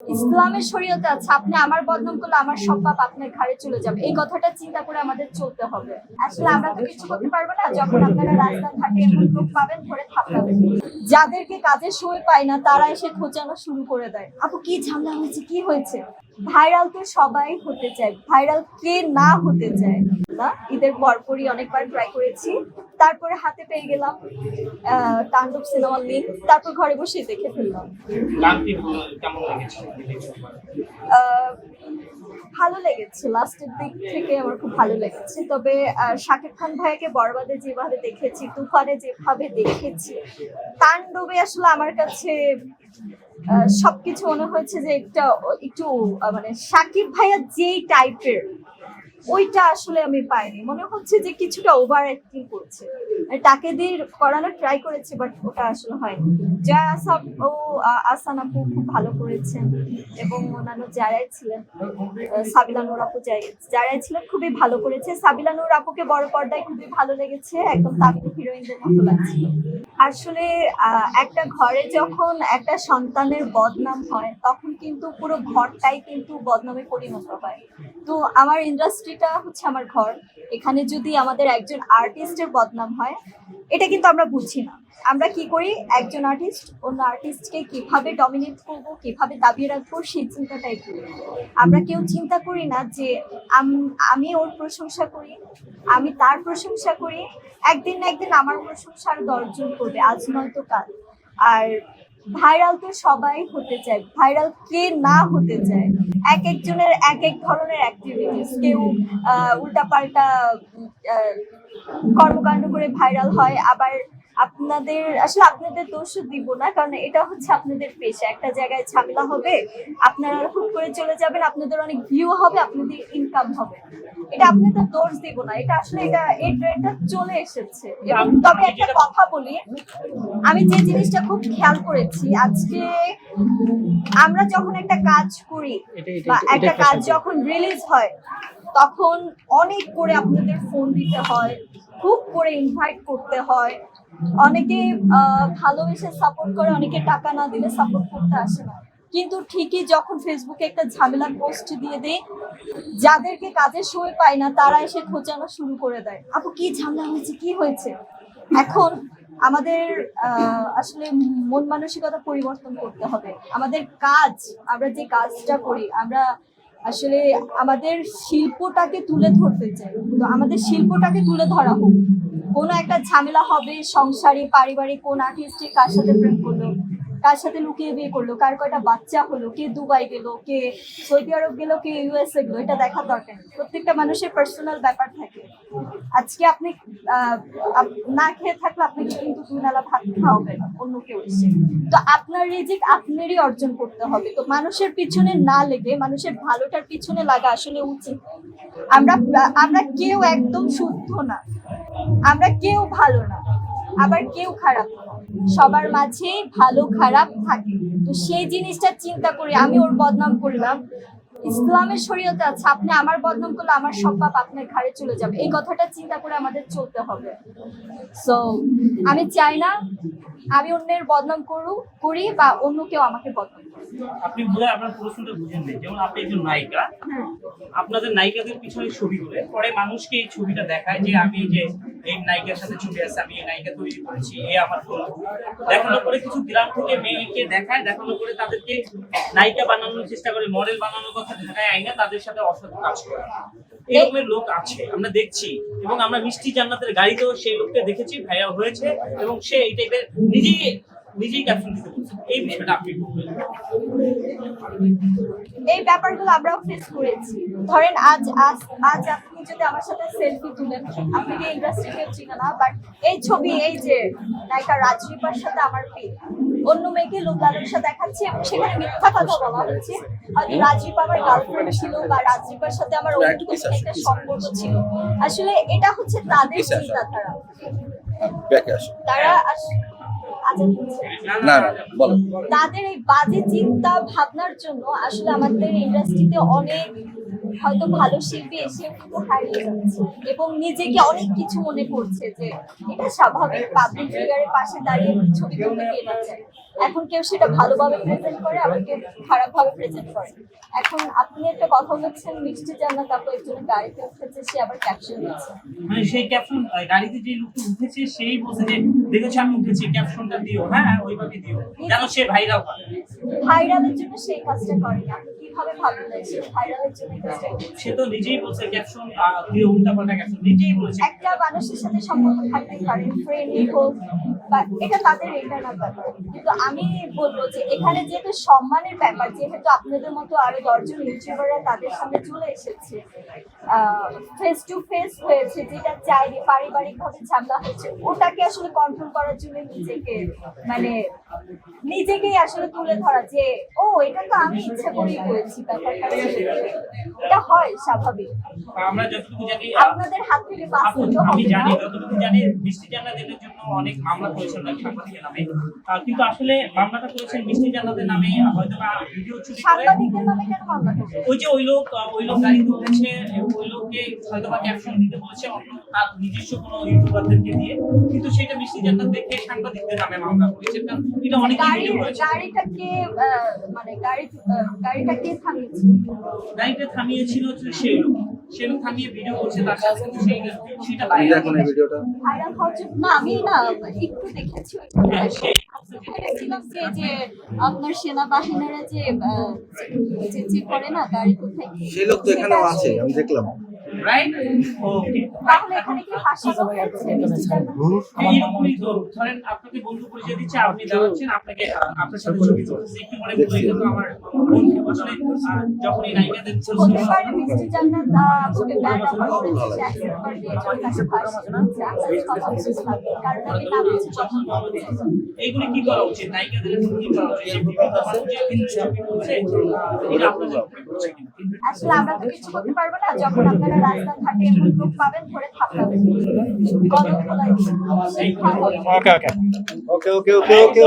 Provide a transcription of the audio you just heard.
ইসলামের শরীয়তে আছে, আপনি আমার বদনাম করলে আমার সব পাপ আপনার ঘাড়ে চলে যাবে। এই কথাটা চিন্তা করে আমাদের চলতে হবে। আসলে আমরা তো কিছু করতে পারব না, যখন আপনারা রাস্তাঘাটে এমন লোক পাবেন, ধরে থাকবেন যাদেরকে কাজে সময় পায় না, তারা এসে খোঁচানো শুরু করে দেয়। আপু, কি ঝামেলা হয়েছে? কি হয়েছে? ভাইরাল তো সবাই হতে চায় ভাইরাল কে না হতে চায়? না ঈদের পরপরই অনেকবার ট্রাই করেছি তারপরে হাতে পেয়ে গেলাম আহ, তাণ্ডব সিনেমার লিঙ্ক তারপর ঘরে বসেই দেখে ফেললাম। ভালো লেগেছে লাস্টের দিক থেকে আমার খুব ভালো লেগেছে তবে শাকিব খান ভাইয়াকে বরবাদে যেভাবে দেখেছি তুফানে যেভাবে দেখেছি তাণ্ডবে আসলে আমার কাছে সবকিছু মনে হয়েছে যে একটা একটু মানে সাকিব ভাইয়া যেই টাইপের ওইটা আসলে আমি পাইনি। মনে হচ্ছে যে কিছুটা ওভার অ্যাক্টিং করছে। তাকে দিয়ে করানোর ট্রাই করেছে বাট ওটা আসলে হয়নি। জয়া আসাব ও আসান আপু খুব ভালো করেছেন এবং অন্যান্য যারাই ছিলেন আহ, সাবিলা নূর আপু যারাই ছিলেন খুবই ভালো করেছে। সাবিলা নূর আপুকে বড় পর্দায় খুবই ভালো লেগেছে একদম তামিল হিরোইনদের মতো লাগছিল। আসলে একটা ঘরে যখন একটা সন্তানের বদনাম হয় তখন কিন্তু পুরো ঘরটাই কিন্তু বদনামে পরিণত হয়। তো আমার ইন্ডাস্ট্রিটা হচ্ছে আমার ঘর। এখানে যদি আমাদের একজন আর্টিস্টের বদনাম হয়, এটা কিন্তু আমরা বুঝি না। আমরা কি করি? একজন আর্টিস্ট অন্য আর্টিস্টকে কীভাবে ডমিনেট করব, কীভাবে দাবিয়ে রাখব, সেই চিন্তাটাই করি। আমরা কেউ চিন্তা করি না যে আমি ওর প্রশংসা করি, আমি তার প্রশংসা করি। একদিন না একদিন আমার প্রশংসা আরও করবে, আজ নয়তো কাল। আর ভাইরাল তো সবাই হতে চায়, ভাইরাল কে না হতে চায়? এক একজনের এক এক ধরনের অ্যাক্টিভিটিস কেউ উল্টাপাল্টা কর্মকাণ্ড করে ভাইরাল হয়, আবার আপনাদের, আসলে আপনাদের দোষ দিব না, কারণ এটা হচ্ছে আপনাদের পেশা। একটা জায়গায় ঝামেলা হবে, আপনারা হুট করে চলে যাবেন, আপনাদের অনেক ভিউ হবে, আপনাদের ইনকাম হবে। এটা আপনাদের দোষ দিব না এটা আসলে এটা এই ট্রেন্ডটা চলে এসেছে। তবে একটা কথা বলি আমি যে জিনিসটা খুব খেয়াল করেছি আজকে আমরা যখন একটা কাজ করি বা একটা কাজ যখন রিলিজ হয় তখন অনেক করে আপনাদের ফোন দিতে হয় খুব করে ইনভাইট করতে হয়। অনেকে আহ, ভালোবেসে সাপোর্ট করে অনেকে টাকা না দিলে সাপোর্ট করতে আসে না। কিন্তু ঠিকই যখন ফেসবুকে একটা ঝামেলা পোস্ট দিয়ে দেয়, যাদেরকে কাজের সময় পায় না, তারা এসে খোঁচানো শুরু করে দেয়। আপু, কি ঝামেলা হয়েছে? কি হয়েছে? এখন আমাদের আসলে মন মানসিকতা পরিবর্তন করতে হবে। আমাদের কাজ, আমরা যে কাজটা করি, আমরা আসলে আমাদের শিল্পটাকে তুলে ধরতে চাই। তো আমাদের শিল্পটাকে তুলে ধরা হোক। কোনো একটা ঝামেলা হবে সংসারে, পারিবারিক, কোন আর্টিস্টে কার সাথে প্রেম করল। কার সাথে লুকিয়ে বিয়ে করল, কার কয়টা বাচ্চা হলো, কে দুবাই গেল, কে সৌদি আরব গেল, কে ইউএসএ গেলো, এটা দেখার দরকার প্রত্যেকটা মানুষের পার্সোনাল ব্যাপার থাকে। আজকে আপনি না খেয়ে থাকলে আপনাকে কিন্তু দুই নালা ভাত খাওয়াবে না অন্য কেউ এসে। তো আপনার রিজিক আপনারই অর্জন করতে হবে। তো মানুষের পিছনে না লেগে, মানুষের ভালোটার পিছনে লাগা আসলে উচিত। আমরা আমরা কেউ একদম শুদ্ধ না। আমরা কেউ ভালো না। আবার কেউ খারাপ সবার মাঝে ভালো, খারাপ থাকে। তো সেই জিনিসটা চিন্তা করি আমি ওর বদনাম করলাম। ইসলামের শরীয়তে আছে, আপনি আমার বদনাম করলে আমার সব পাপ আপনার ঘাড়ে চলে যাবে। এই কথাটা চিন্তা করে আমাদের চলতে হবে। সো আমি চাই না আমি অন্যের বদনাম করু করি বা অন্য কেউ আমাকে বদনাম আপনি বোধ আপনার প্রশ্নটা বুঝেন নাই। যেমন আপনি একজন নায়িকা, আপনাদের নায়িকাদের পিছনে ছবি করে পরে মানুষকে এই ছবিটা দেখায় যে আমি যে এই নায়িকার সাথে ছবি আছে, আমি এই নায়িকা তৈরি করেছি, এ আমার দেখানোর পরে কিছু গ্রাম থেকে মেয়েকে দেখায়, দেখানোর পরে তাদেরকে নায়িকা বানানোর চেষ্টা করে, মডেল বানানোর কথা ঢাকায় আইনা তাদের সাথে অসৎ কাজ করে। এরকমের লোক আছে, আমরা দেখছি, এবং আমরা মিষ্টি জান্নাতের গাড়িতেও সেই লোককে দেখেছি ভাইয়া হয়েছে, এবং সে এই টাইপের নিজেই নিজেই ক্যাপশন দিতে এই বিষয়টা আপনি এই ব্যাপারগুলো আমরাও ফেস করেছি। ধরেন আজ আজ আজ আপনি যদি আমার সাথে সেলফি তুলেন আপনাকে ইন্ডাস্ট্রি কেউ চিনে না? বাট এই ছবি এই যে নায়িকা রাজদীপার সাথে আমার পিক অন্য মেয়েকে লোক লালসা দেখাচ্ছে এবং সেখানে মিথ্যা কথা বলা হচ্ছে। হয়তো রাজীব আমার গার্লফ্রেন্ড ছিল বা রাজীবের সাথে আমার অন্যরকম একটা সম্পর্ক ছিল। আসলে এটা হচ্ছে তাদের চিন্তাধারা। তারা। না না বলো। তাদের এই বাজে চিন্তা ভাবনার জন্য আসলে আমাদের ইন্ডাস্ট্রিতে অনেক হয়তো ভালো শিল্পী এসেও কিন্তু হারিয়ে যাচ্ছে। এবং নিজেকে অনেক কিছু মনে করছে যে এটা স্বাভাবিক পাবলিক ফিগারের পাশে দাঁড়িয়ে ছবি তুলতে কে না এখন কেউ সেটা ভালোভাবে প্রেজেন্ট করে আবার কেউ খারাপভাবে প্রেজেন্ট করে। এখন আপনি একটা কথা বলছেন মিষ্টি জান্নাত তারপর একজন গাড়িতে উঠেছে সে আবার ক্যাপশন দিচ্ছে। মানে সেই ক্যাপশন গাড়িতে যে লোকটা উঠেছে সেই বলছে যে দেখেছ আমি উঠেছি ক্যাপশনটা দিও হ্যাঁ ওইভাবে দিও। যেন সে ভাইরাল ভাইরালের জন্য সেই কাজটা করেনি। আপনি কীভাবে ভাবলেন সে ভাইরালের জন্য এই কাজটা করেছে? সে তো নিজেই বলছে ক্যাপশন দিও উল্টা ক্যাপশন নিজেই বলেছে একটা মানুষের সাথে সম্পর্ক থাকতে পারে ফ্রেন্ডলি হোক বা এটা তাদের ইন্টারনাল ব্যাপার কিন্তু আমি বলব যে এখানে যেহেতু সম্মানের ব্যাপার যেহেতু আপনাদের মতো আরও দশজন ইউটিউবাররা তাদের সামনে চলে এসেছে ফেস টু ফেস হয়েছে যেটা চাইনি পারিবারিক ভাবে ঝামেলা হচ্ছে। ওটাকে আসলে কন্ট্রোল করার জন্য নিজেকে মানে নিজেকেই আসলে তুলে ধরা যে ও এটা তো আমি ইচ্ছা করেই করেছি ব্যাপারটা এটা হয় স্বাভাবিক। আমরা যতটুকু জানি আপনাদের হাত থেকে বাঁচতে আমি জানি যতটুকু জানি মিষ্টি জান্নাতের জন্য অনেক মামলা করেছেন নাকি সাংবাদিকের নামে। কিন্তু আসলে মামলাটা করেছেন মিষ্টি জান্নাতের নামে হয়তো ভিডিও চুরি করে। সাংবাদিকদের নামে কেন মামলা ওই যে ওই লোক ওই লোক গাড়িতে উঠেছে হয়তো বা ক্যাপশন দিতে বলেছে অন্য তার নিজস্ব কোনো ইউটিউবারদেরকে দিয়ে। কিন্তু সেটা মিষ্টি জান্নাত দেখে সাংবাদিকদের নামে মামলা করেছে। কারণ এটা অনেক গাড়িটাকে মানে গাড়ি গাড়িটাকে থামিয়েছে গাড়িটা থামিয়েছিল হচ্ছে সেই লোক সে লোক থামিয়ে ভিডিও করছে তার সাথে। সেই সেটা ভিডিওটা ভাইরাল না আমি না একটু দেখেছি। হ্যাঁ, যে যে আপনার সেনাবাহিনীরা যে করে না গাড়ি কোথায়? সেই লোক তো এখানেও আছে আমি দেখলাম। রাইট ওকে তাহলে এখানে কি ধরেন আপনাকে বন্ধু পরিচয় দিচ্ছে আপনি দাঁড়াচ্ছেন আপনাকে আপনার সাথে ছবি তুলছে একটু মনে করলে আমার বলতে এইগুলি কি করা উচিত নায়িকাদের কি করা উচিত আসলে আমরা তো কিছু করতে পারব না যখন আপনারা রাস্তাঘাটে এমন পাবেন ধরে Okay, okay. ওকে ওকে ওকে ওকে